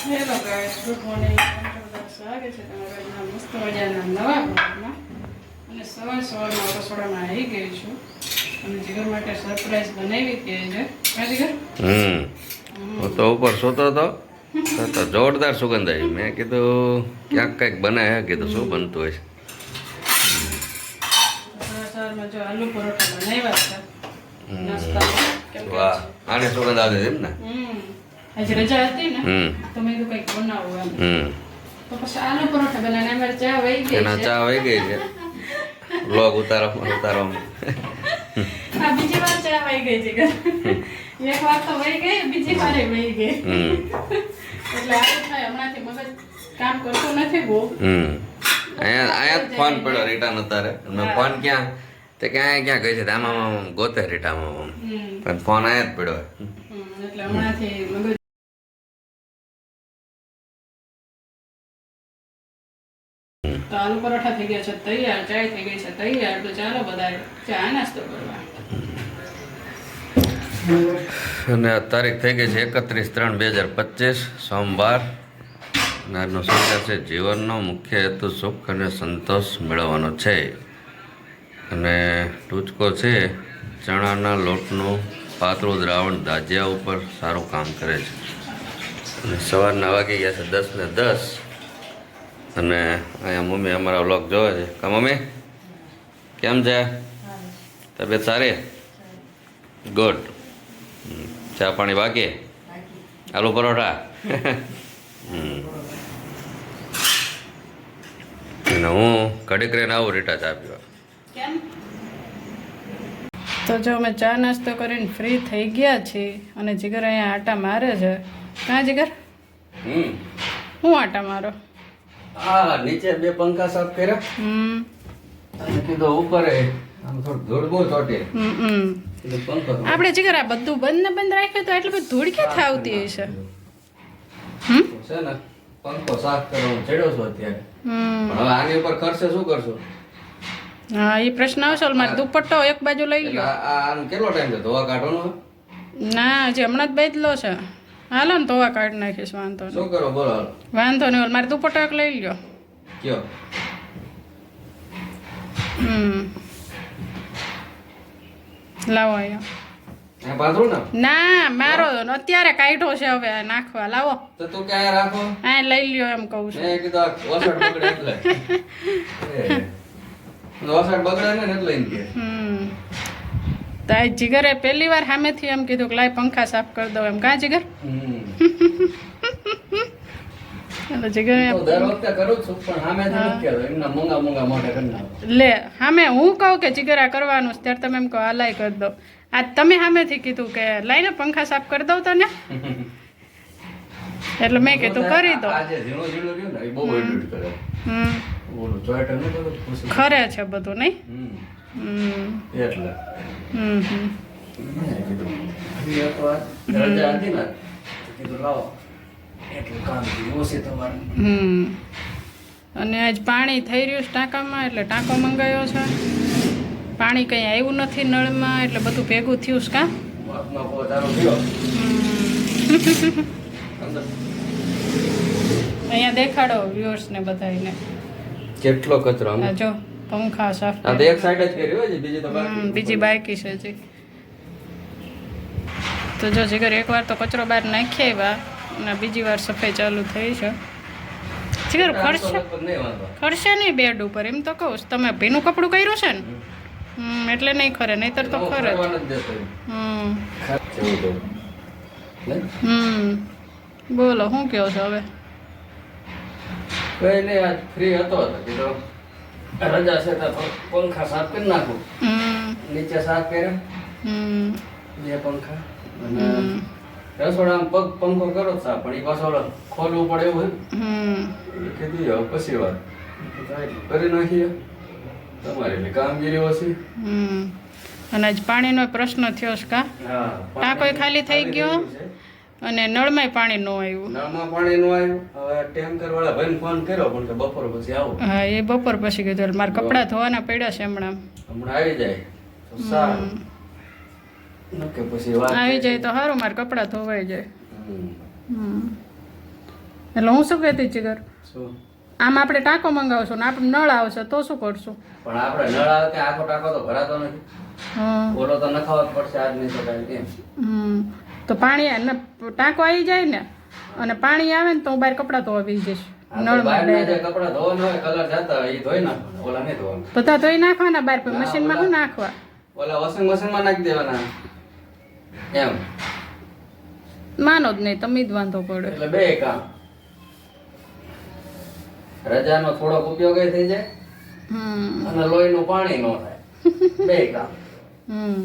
Hello guys good morning સ્વાગત છે તમારા આજના મસ્ત મજાના નવા બ્લોગમાં અને સવાર સવારમાં રસોડામાં આવી ગઈ છું. અને જીગર માટે સરપ્રાઈઝ બનાવી હતી છે. હા જીગર? હમ. હું તો ઉપર સૂતો હતો. તો તો જોરદાર સુગંધ આવી. મેં કીધું ક્યાંક કંઈક બનાવે કીધું શું બનતું હોય સવારમાં જો આલુ પરોઠા બનાવ્યા હતા. નાસ્તામાં. આને સુગંધ આવે એમ ને? હમ. આજે રજા હતી ને તો મેં કીધું કંઈક બનાવું એમ. તો પછી આલુ પરોઠા બનાવીને અમારે ચા વહી ગઈ એના ચા વહી ગઈ છે. બ્લોગ ઉતારો ઉતારો. આ બીજી વાર ચા વહી ગઈ જીગર એક વાર તો વહી ગઈ બીજી વારે વહી ગઈ. એટલે આવું થાય હમણાંથી મગજ કામ કરતું નથી બહુ. અહીંયા અહીંયા ફોન પડ્યો રીટા નતારે મેં ફોન ક્યાં? તે ક્યાં ક્યાં કહે છે? આમાં આમાં ગોતે રીટામાં પણ ફોન આયા જ પડ્યો એટલે હમણાંથી તો આલુ પરોઠા થઈ ગયા છે તૈયાર ચાય થઈ ગઈ છે તૈયાર તો ચાલો બધા ચા નાસ્તો કરવા. અને આ તારીખ થઈ ગઈ છે એકત્રીસ ત્રણ બે હજાર પચીસ સોમવાર. આજનો સંદેશ છે જીવનનો મુખ્ય હેતુ સુખ અને સંતોષ મેળવવાનો છે. અને ટૂચકો છે ચણાના લોટનું પાતળું દ્રાવણ દાજિયા ઉપર સારું કામ કરે છે. અને સવારના વાગી ગયા છે દસ ને દસ. અને અહીંયા મમ્મી અમારા વ્લોગ જોવે છે. કા મમ્મી? કેમ છે? તબિયત સારી? ગુડ. ચા પાણી બાકી? આલુ પરોઠા. અને હું ઘડીક રહીને આવું રીટા ચા પીવા. તો જો અમે ચા નાસ્તો કરીને ફ્રી થઈ ગયા છીએ અને જીગર અહીંયા આટા મારે છે. કાં જીગર? હું આટા મારો? હા નીચે બે પંખા સાફ કર્યા. હમ. અને કીધું ઉપર આમ થોડું ધૂળ બહુ ચોટી. હમ હમ. પંખો આપણે જીગર આ બધું બંધ ને બંધ રાખ્યું તો એટલે બધી ધૂળ ક્યાંથી આવતી હશે. હમ? છે ને પંખો સાફ કરવાનો ચડ્યો છો અત્યારે. હમ. હવે આની ઉપર ખર્ચે શું કરશો? હા એ પ્રશ્ન આવશે મારે દુપટ્ટો એક બાજુ લઈ લો આ- આનો કેટલો ટાઈમ છે? ધોવા કાઢવાનો ના હજી હમણાં જ બદલો છે. હાલો ને તોવા કાઢી નાખીશ વાંધો નહીં. શું કરો? બોલો વાંધો નહીં મારે દુપટ્ટો એક લઈ લ્યો. કયો? હમ. લાવો અહીંયા ને? મારો અત્યારે કાઢો છે હવે નાખવા. લાવો. તો તું ક્યાં રાખો? હા લઈ લ્યો એમ કહું છું. મેં કીધું આ વસાડ બગડે એટલે. ઓસડ બગડે ને એટલે એમ કે. હમ. તો આ જીગરે પહેલી વાર સામેથી એમ કીધું કે લાય પંખા સાફ કરી દઉં એમ કાં જીગર? હમ. લે સામે હું કહું કે જીગરા કરવાનું છે ત્યારે તમે એમ કહો આ લાય કરી દો. આ તમે સામેથી કીધું કે લાઈને પંખા સાફ કરી દઉં તને. એટલે મેં કીધું કરી દો. હમ. ખરે છે બધું નહીં? હમ. હમ. એટલે. રજા હતી ને કીધું લાવો એટલું કામ થયું ઓછી તમારે. હમ. અને આજ પાણી થઈ રહ્યું છે ટાંકામાં એટલે ટાંકો મંગાવ્યો છે. પાણી કંઈ આવ્યું નથી નળમાં એટલે બધું ભેગું થયું છે કાં? અહીંયા દેખાડો વ્યુઅર્સને બધાને કેટલો કચરો જો. પંખા સાફ આ તો એક સાઈડ જ કરી હોય બીજી તો બાકી બીજી બાકી છે જી તો જો જીગર એકવાર તો કચરો બહાર નાખી આવ્યા અને બીજી વાર સફાઈ ચાલુ થઈ છે. જીગર ખર્ચે ખર્ચે નહીં બેડ ઉપર એમ તો કહું તમે ભીનું કપડું કર્યું છે ને? હમ. એટલે નહીં ખરે નહીતર તો ખરે હમ? હમ. બોલો શું કહો છો હવે? કઈ નહીં આજ ફ્રી હતો કીધું. રજા છે તો પંખા સાફ કરી નાખો. નીચે સાફ કર્યા. બે પંખા. અને રસોડામાં પગ પંખો કરો સા પણ એ પાછો ખોલવું પડે એવું હોય. કીધું હવે પછી વાત. કરી નાખીએ. તમારે કામગીરી ઓછી. હમ. અને આજ પાણીનો પ્રશ્ન થયો છે કા? હા ટાંકોય ખાલી થઈ ગયો? અને નળમાંય પાણી ન આવ્યું. નળમાં પાણી નું આવ્યું. હવે ટેન્કર વાળા ભાઈને ફોન કર્યો પણ કે બપોર પછી આવો. હા એ બપોર પછી કીધું એટલે મારે કપડાં ધોવાના પડ્યા છે હમણાં. હમણાં આવી જાય. તો સારું. નકે પછી વાત આવી જાય તો સારું મારે કપડાં ધોવાઈ જાય. એટલે હું શું કહેતી જીગર આમ આપણે ટાંકો મંગાવશું ને આપણે નળ આવશે તો શું કરશું? પણ આપણે નળ આવે આખો ટાંકો તો ભરાતો નથી. બોલો તો નખાવત પડશે આજ નહીં તો હમ. તો પાણી એને ટાંકો આવી જાય ને અને પાણી આવે ને તો હું બહાર કપડાં ધોવા બેસી જઈશ. નળમાં તો ત્યાં ધોઈ નાખવાના બહાર મશીનમાં શું નાખવા? ઓલા વોશિંગ મશીનમાં નાખી દેવાના એમ. માનો જ નહીં તમે જ વાંધો પડે. એટલે બે કામ. રજાનો થોડોક ઉપયોગ થઈ જાય અને લોહીનું પાણી નો થાય. બે કામ. હમ.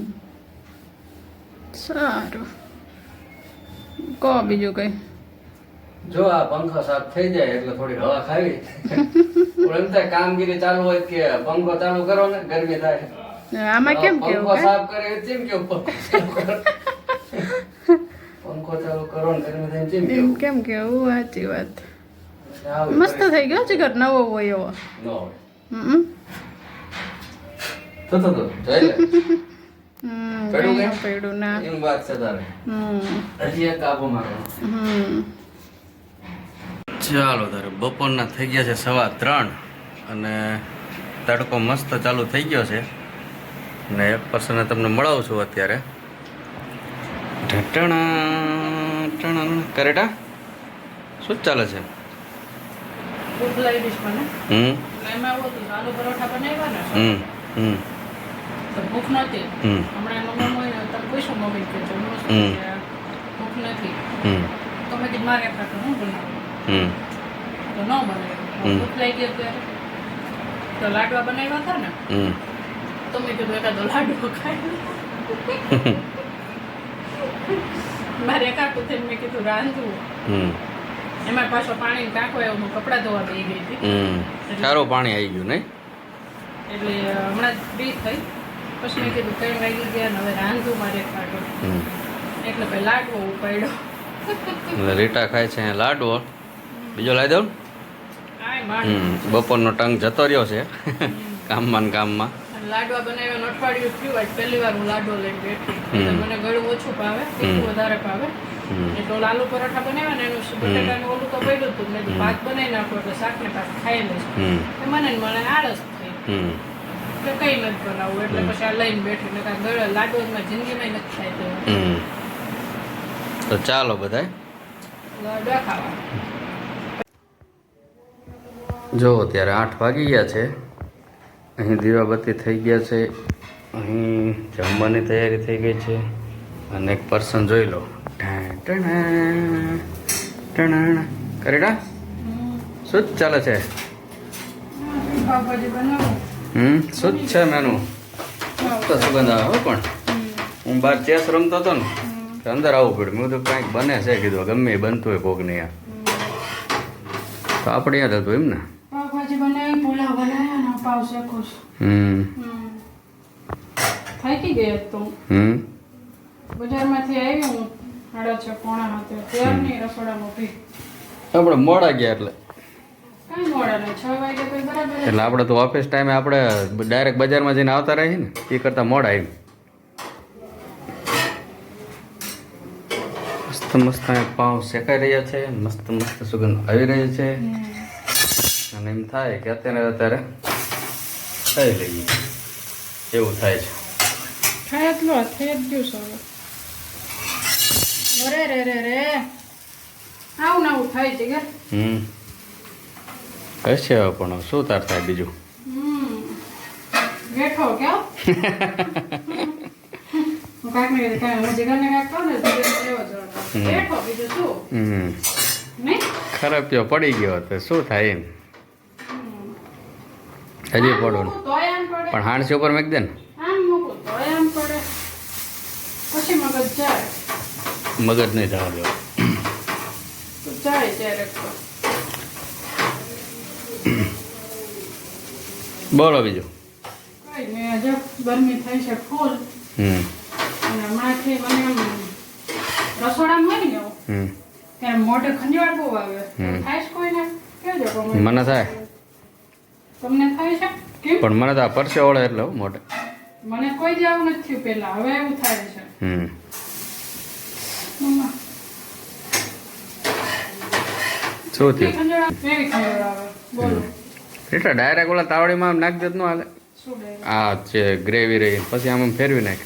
સારું. કહો બીજું કઈ. જો આ પંખો સાફ થઈ જાય એટલે થોડી હવા ખાવી. પણ એમ થાય કામગીરી ચાલુ હોય કે પંખો ચાલુ કરો ને ગરમી થાય. આમાં કેમ પંખો કેવું કાંઈ? સાફ કરે કેવું પંખો ચાલુ કરો? પંખો ને ગરમી થાય એમ કેવું? કેમ કેવું? સાચી વાત. મસ્ત થઈ ગયો છે ઘર નવો હોય એવો. ન હમ. તો તો જોઈ પડ્યું? ન. એમ વાત છે તારે. હજી એક કાબુ મારવાનો ચાલો તારે બપોરના થઈ ગયા છે સવા ત્રણ અને તડકો મસ્ત ચાલુ થઈ ગયો છે. ને એક પર્સન તમને મળાવું છું અત્યારે. કરેટા? શું ચાલે છે? હમ. હમ હમ. ભૂખ નથી હમ. હમણાં એમાં મમ્મી તમે પૂછ્યું મમ્મી કે. ભૂખ નથી તો મેં કીધું મારે ખાતું હું બનાવું? તો ન બનાવ્યું. ભૂખ લાગી ત્યારે તો લાડવા બનાવ્યા હતા ને? તો મેં કીધું એકાદો લાડવો ખાય મારે એકાકું થઈને મેં કીધું રાંધવું. એમાં પાછો પાણી ટાંકો એવું હું કપડાં ધોવા બેસી ગઈ હતી. સારું પાણી આવી ગયું નહીં? એટલે હમણાં જ ફ્રી થઈ. પછી મેં કીધું ત્રણ વાગી ગયા ને હવે રાંધવું મારે ખાટો. એટલે પછી લાડવો ઉપાડ્યો. એટલે રીટા ખાય છે લાડવો. બીજો લાવી દઉં? બપોરનો ટંગ જતો રહ્યો છે. કામમાં કામમાં. લાડવા બનાવ્યા અઠવાડિયું થયું આજ પહેલી વાર હું લાડવો લઈને બેઠી. મને ગળું ઓછું ભાવે તીખું વધારે ભાવે. એટલે લાલુ પરોઠા બનાવ્યા ને એનું બટેટાનું ઓલું તો પડ્યું હતું મેં ભાત બનાવી નાખો એટલે શાક ને ભાત ખાઈ લઈશ. મને મને આળસ થઈ. એટલે કઈ નથી બનાવવું એટલે પછી આ લઈને બેઠું એટલે કાંઈ ગળે લાડવામાં જિંદગીમાં નથી થાય તો તો ચાલો બધાય. લાડવા ખાવા. જો અત્યારે આઠ વાગી ગયા છે. અહીં દીવાબત્તી થઈ ગયા છે. અહીં જમવાની તૈયારી થઈ ગઈ છે. અને એક પર્સન જોઈ લો. ટણા. શું ચાલે છે? પાવભાજી બનાવું. હમ? શું જ છે મેનુ? તો સુગંધ આવે પણ. હું બહાર ચેસ રમતો હતો ને અંદર આવવું પડ્યું. મેં તો કાંઈક બને છે કીધું ગમે એ બનતું હોય કોક ને તો આપણે યાદ હતું એમ ને? હમ. થાકી ગયા તો હમ. બજારમાંથી આવી હું સાડા છ પોણા હાથે. ત્યારની રસોડામાં આપણે મોડા ગયા એટલે. એટલે આપણે તો ઓફિસ ટાઈમે આપણે ડાયરેક્ટ બજારમાં જઈને આવતા રહીએ ને એ કરતાં મોડા એમ. મસ્ત મસ્ત પાઉં શેકાઈ રહ્યા છે મસ્ત મસ્ત સુગંધ આવી રહી છે. અને એમ થાય કે અત્યારે અત્યારે ખાઈ લઈએ. એવું થાય છે. ખાય જ લો થઈ જ ગયું સર અરે રે રે રે. આવું ને આવું થાય છે કે? હમ. હશે પણ. શું તાર થાય બીજું? ને ને ખરાબ થયો પડી ગયો તો શું થાય એમ? હજી પડો પડે. પણ હાણસી ઉપર મેક દે ને. મગજ નહીં થવા દેવો. બોલો બીજું. ગરમી થઈ છે ફૂલ. હમ. અને હમણાંથી મને રસોડામાં હોય ને હમ. ત્યારે મોઢે ખંજવાળ બહુ આવે. થાય છે કોઈને? કોમેન્ટ. મને થાય. તમને થાય છે? કેમ? પણ મને તો પરસે ઓળે એટલે મોઢે. મને કોઈ જ આવું નથી થયું પહેલા. હવે એવું થાય છે. હમ મમ્મા. શું થયું? એટલે ડાયરેક્ટ ઓલા તાવડીમાં નાખી દેત ન હાલે? આ છે ગ્રેવી રહી. પછી આમ ફેરવી નાખ.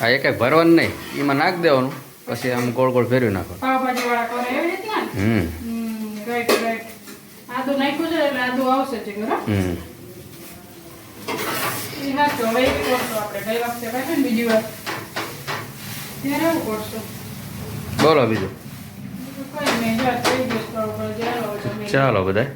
હા એ એક ભરવાનું નહીં. એમાં નાખ દેવાનું. પછી આમ ગોળ ગોળ ફેરવી નાખવાનું. પાવભાજી વાળા કરે એવી રીતના ને? હમ. હમ બીજી વાર. બોલો બીજું. ચાલો બધા